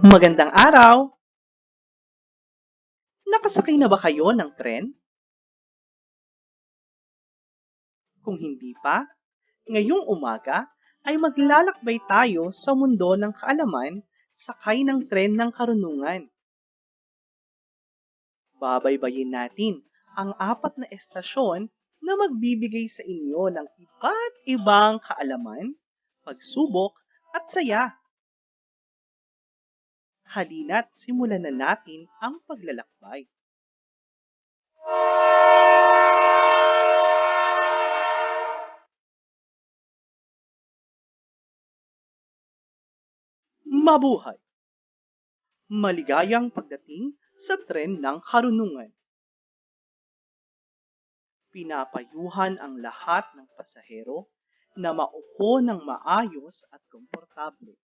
Magandang araw! Nakasakay na ba kayo ng tren? Kung hindi pa, ngayong umaga ay maglalakbay tayo sa mundo ng kaalaman sakay ng tren ng karunungan. Babaybayin natin ang apat na estasyon na magbibigay sa inyo ng iba't ibang kaalaman, pagsubok at saya. Halina't simulan na natin ang paglalakbay. Mabuhay! Maligayang pagdating sa tren ng karunungan. Pinapayuhan ang lahat ng pasahero na maupo ng maayos at komportable.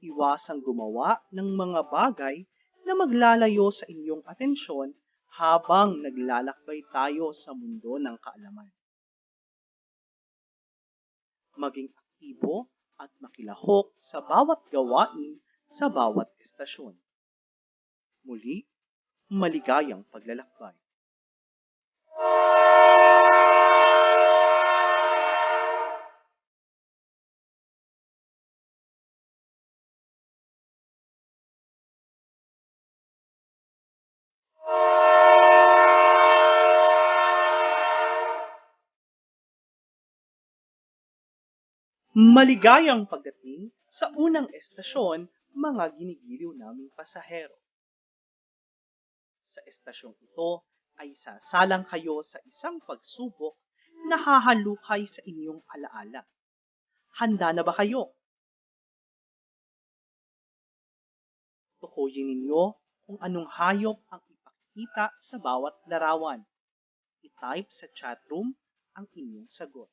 Iwasang gumawa ng mga bagay na maglalayo sa inyong atensyon habang naglalakbay tayo sa mundo ng kaalaman. Maging aktibo at makilahok sa bawat gawain sa bawat estasyon. Muli, maligayang paglalakbay. Maligayang pagdating sa unang estasyon, mga ginigiliw naming pasahero. Sa estasyong ito ay sasalang kayo sa isang pagsubok na hahalukay sa inyong alaala. Handa na ba kayo? Tukuyin ninyo kung anong hayop ang ipakita sa bawat larawan. I-type sa chatroom ang inyong sagot.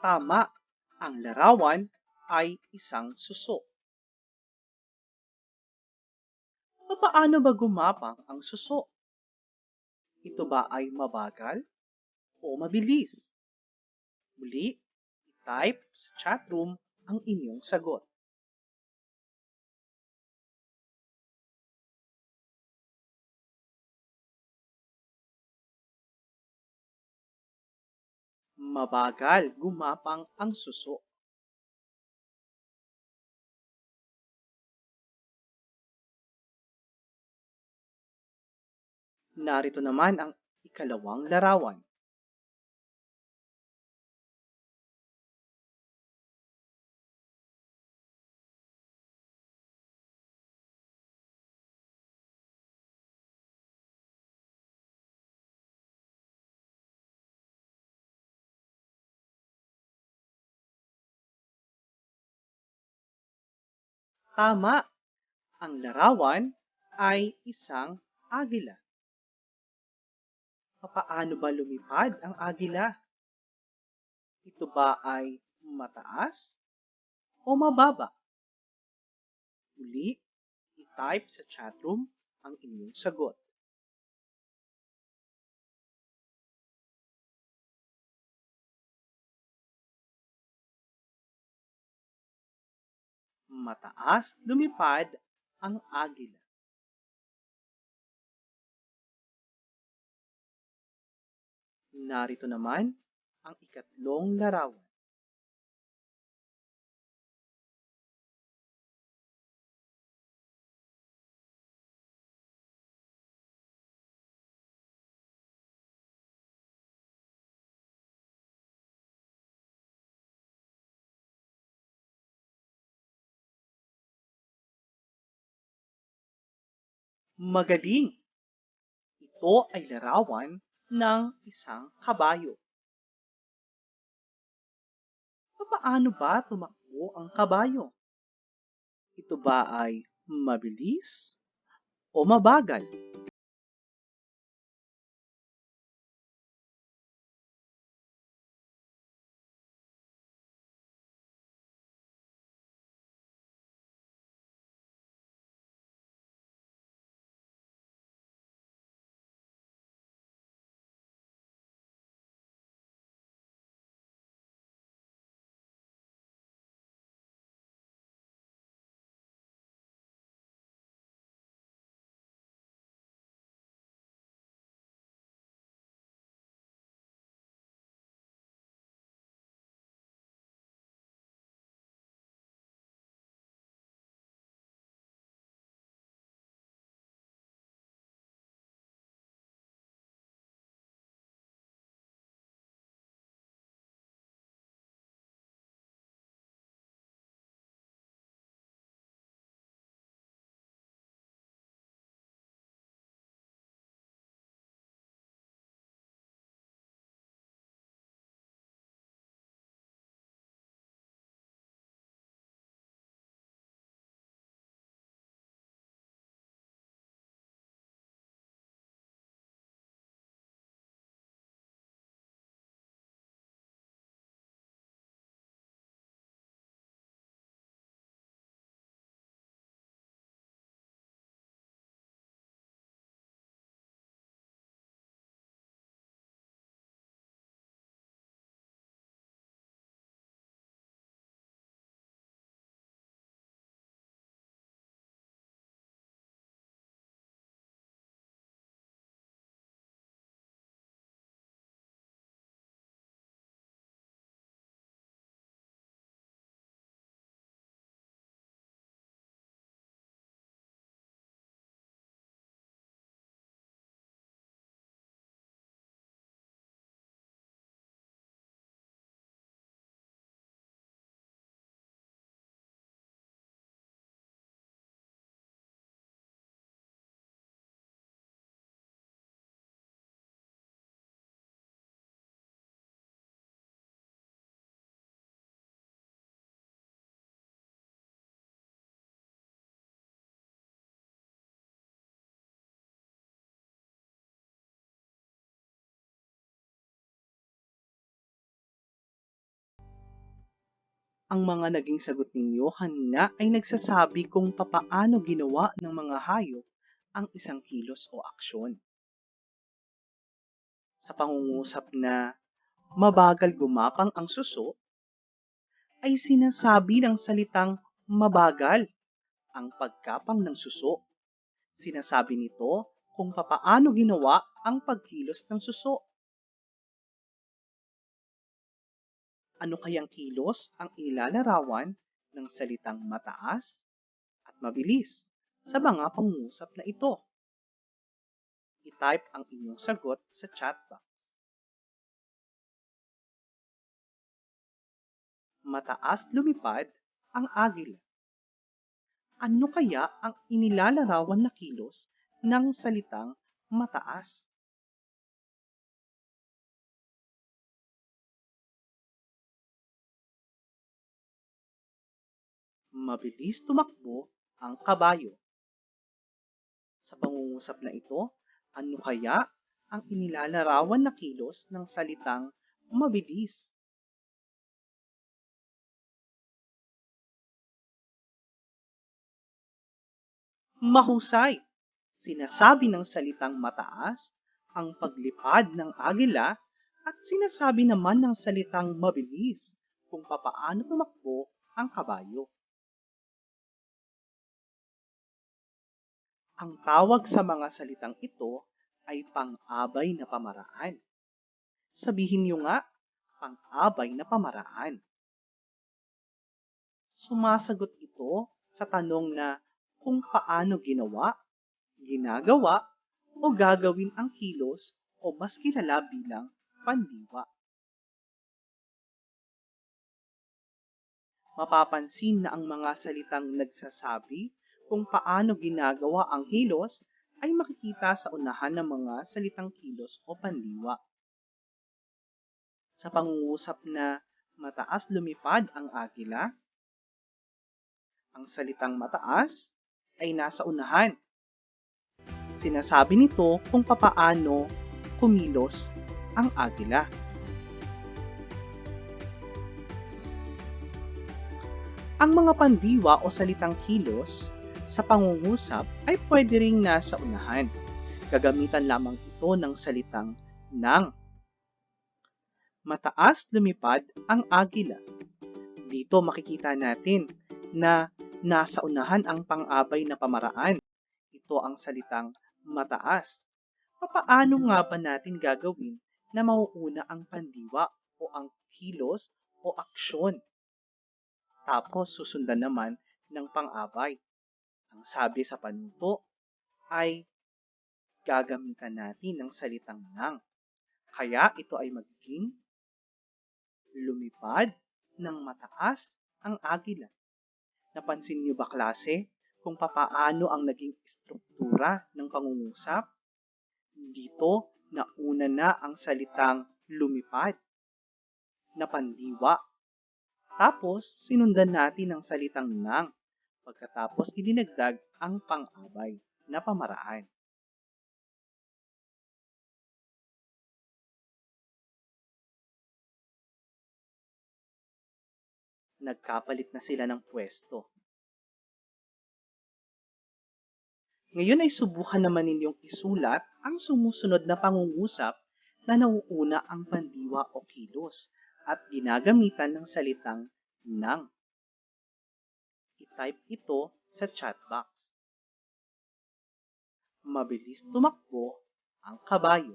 Tama, ang larawan ay isang suso. Paano ba gumapang ang suso? Ito ba ay mabagal o mabilis? Muli, i-type sa chatroom ang inyong sagot. Mabagal gumapang ang suso. Narito naman ang ikalawang larawan. Tama, ang larawan ay isang agila. Papaano ba lumipad ang agila? Ito ba ay mataas o mababa? Uli, i-type sa chatroom ang inyong sagot. Mataas lumipad ang agila. Narito naman ang ikatlong larawan. Magaling! Ito ay larawan ng isang kabayo. Paano ba tumakbo ang kabayo? Ito ba ay mabilis o mabagal? Ang mga naging sagot ninyo kanina ay nagsasabi kung papaano ginawa ng mga hayop ang isang kilos o aksyon. Sa pangungusap na mabagal gumapang ang suso, ay sinasabi ng salitang mabagal ang pagkapang ng suso. Sinasabi nito kung papaano ginawa ang pagkilos ng suso. Ano kayang kilos ang ilalarawan ng salitang mataas at mabilis sa mga pangungusap na ito? I-type ang inyong sagot sa chat box. Mataas lumipad ang agila. Ano kaya ang inilalarawan na kilos ng salitang mataas? Mabilis tumakbo ang kabayo. Sa pangungusap na ito, ano kaya ang inilalarawan na kilos ng salitang mabilis? Mahusay! Sinasabi ng salitang mataas ang paglipad ng agila at sinasabi naman ng salitang mabilis kung papaano tumakbo ang kabayo. Ang tawag sa mga salitang ito ay pang-abay na pamaraan. Sabihin niyo nga, pang-abay na pamaraan. Sumasagot ito sa tanong na kung paano ginawa, ginagawa, o gagawin ang kilos o mas kilala bilang pandiwa. Mapapansin na ang mga salitang nagsasabi kung paano ginagawa ang kilos ay makikita sa unahan ng mga salitang kilos o pandiwa. Sa pangungusap na mataas lumipad ang agila, ang salitang mataas ay nasa unahan. Sinasabi nito kung papaano kumilos ang agila. Ang mga pandiwa o salitang kilos sa pangungusap ay pwede ring nasa unahan. Gagamitan lamang ito ng salitang nang. Mataas lumipad ang agila. Dito makikita natin na nasa unahan ang pang-abay na pamaraan. Ito ang salitang mataas. Papaano nga ba natin gagawin na mauuna ang pandiwa o ang kilos o aksyon? Tapos susundan naman ng pang-abay. Ang sabi sa panuto ay gagamitan natin ng salitang nang. Kaya ito ay magiging lumipad ng mataas ang agila. Napansin niyo ba klase kung papaano ang naging struktura ng pangungusap? Dito, nauna na ang salitang lumipad na pandiwa. Tapos, sinundan natin ang salitang nang. Pagkatapos, idinagdag ang pang-abay na pamaraan. Nagkapalit na sila ng pwesto. Ngayon ay subukan naman ninyong isulat ang sumusunod na pangungusap na nauuna ang pandiwa o kilos at ginagamitan ng salitang nang. I-type ito sa chat box. Mabilis tumakbo ang kabayo.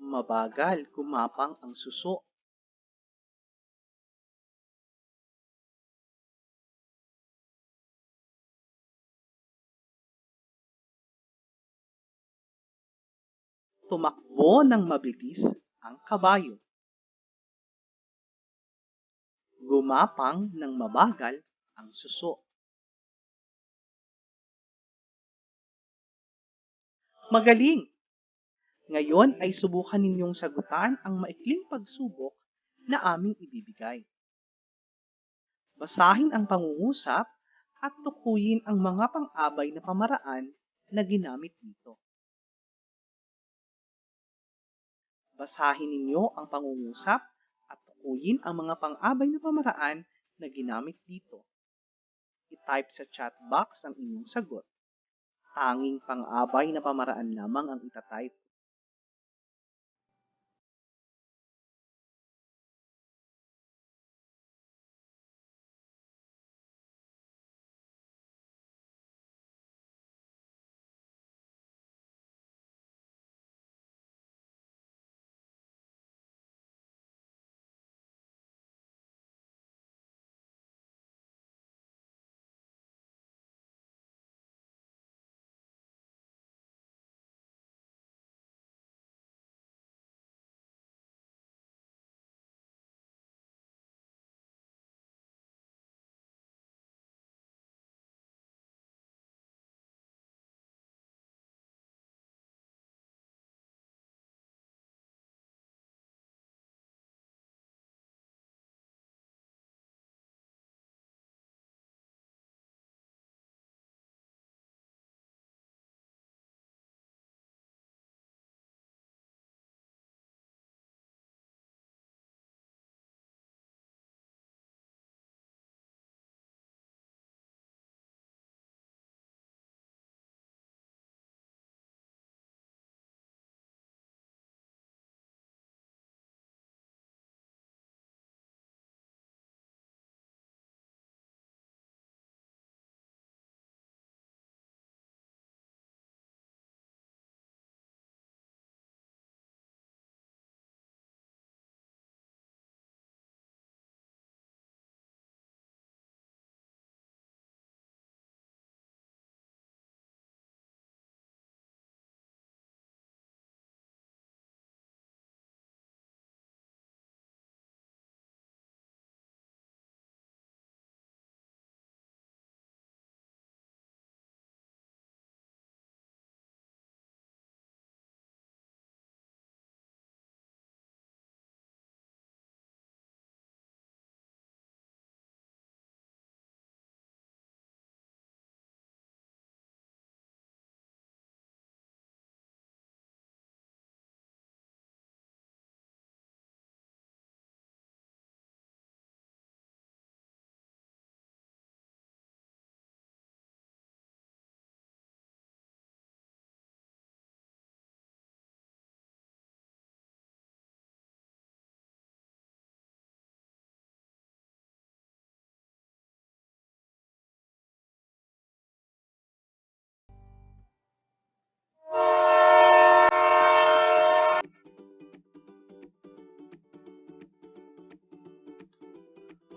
Mabagal gumapang ang suso. Tumakbo ng mabilis ang kabayo. Gumapang ng mabagal ang suso. Magaling! Ngayon ay subukan ninyong sagutan ang maikling pagsubok na aming ibibigay. Basahin ang pangungusap at tukuyin ang mga pang-abay na pamaraan na ginamit dito. Basahin ninyo ang pangungusap at tukuyin ang mga pang-abay na pamaraan na ginamit dito. I-type sa chat box ang inyong sagot. Tanging pang-abay na pamaraan lamang ang itatype.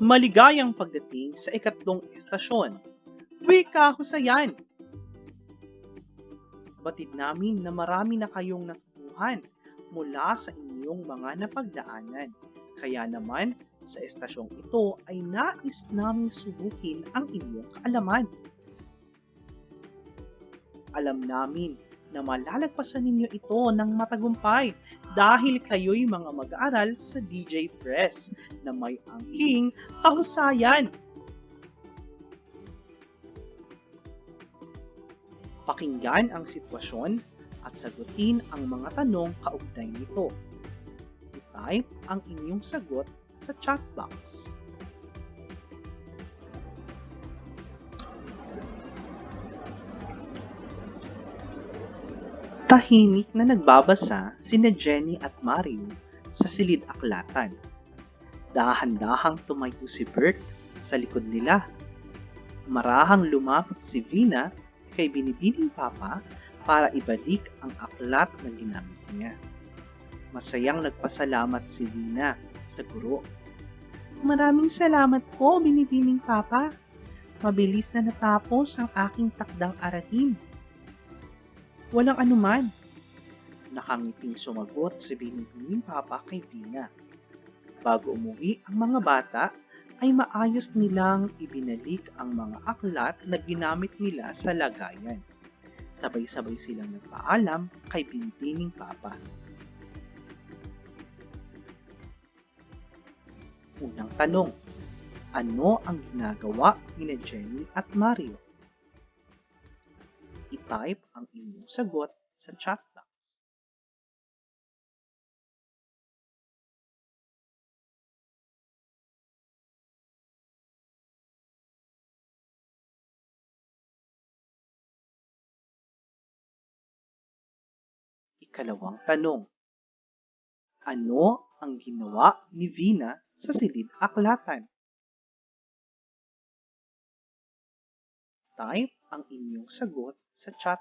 Maligayang pagdating sa ikatlong estasyon. Wika Husayan! Batid namin na marami na kayong natutuhan mula sa inyong mga napagdaanan. Kaya naman, sa estasyong ito ay nais naming subukin ang inyong kaalaman. Alam namin na malalagpasan ninyo ito ng matagumpay dahil kayo'y mga mag-aaral sa DJ Press na may angking kahusayan. Pakinggan ang sitwasyon at sagutin ang mga tanong kaugnay nito. I-type ang inyong sagot sa chat box. Tahimik na nagbabasa sina Jenny at Mario sa silid-aklatan. Dahan-dahang tumayo si Bert sa likod nila. Marahang lumapit si Vina kay Binibining Papa para ibalik ang aklat na ginamit niya. Masayang nagpasalamat si Vina sa guro. Maraming salamat po, Binibining Papa. Mabilis na natapos ang aking takdang aralin. Walang anuman. Nakangiting sumagot si Binibining Papa kay Vina. Bago umuwi ang mga bata, ay maayos nilang ibinalik ang mga aklat na ginamit nila sa lagayan. Sabay-sabay silang nagpaalam kay Binibining Papa. Unang tanong, Ano ang ginagawa ni Jenny at Mario? I-type ang inyong sagot sa chat box. Ikalawang tanong. Ano ang ginawa ni Vina sa silid-aklatan? Type ang inyong sagot sa chat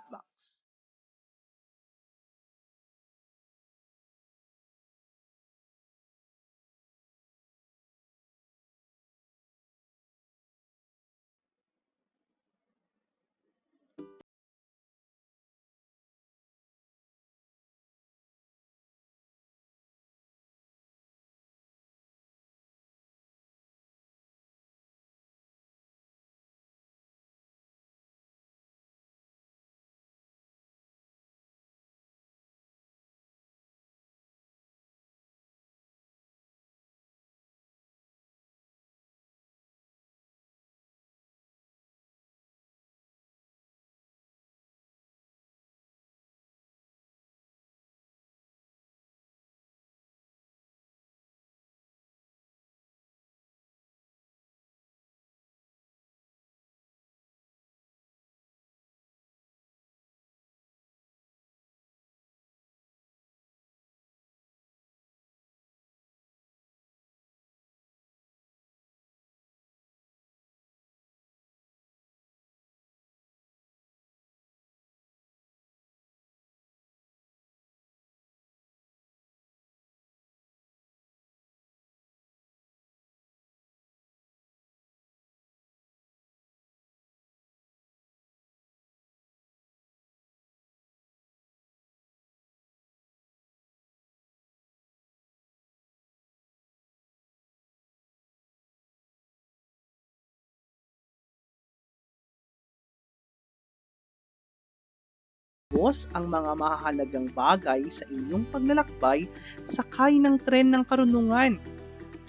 Boss ang mga mahalagang bagay sa inyong paglalakbay sakay ng tren ng karunungan.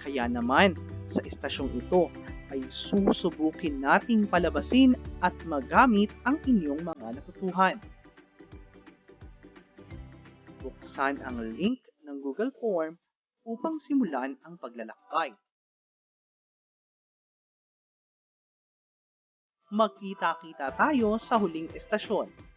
Kaya naman, sa estasyong ito ay susubukin nating palabasin at magamit ang inyong mga natutuhan. Buksan ang link ng Google Form upang simulan ang paglalakbay. Magkita-kita tayo sa huling estasyon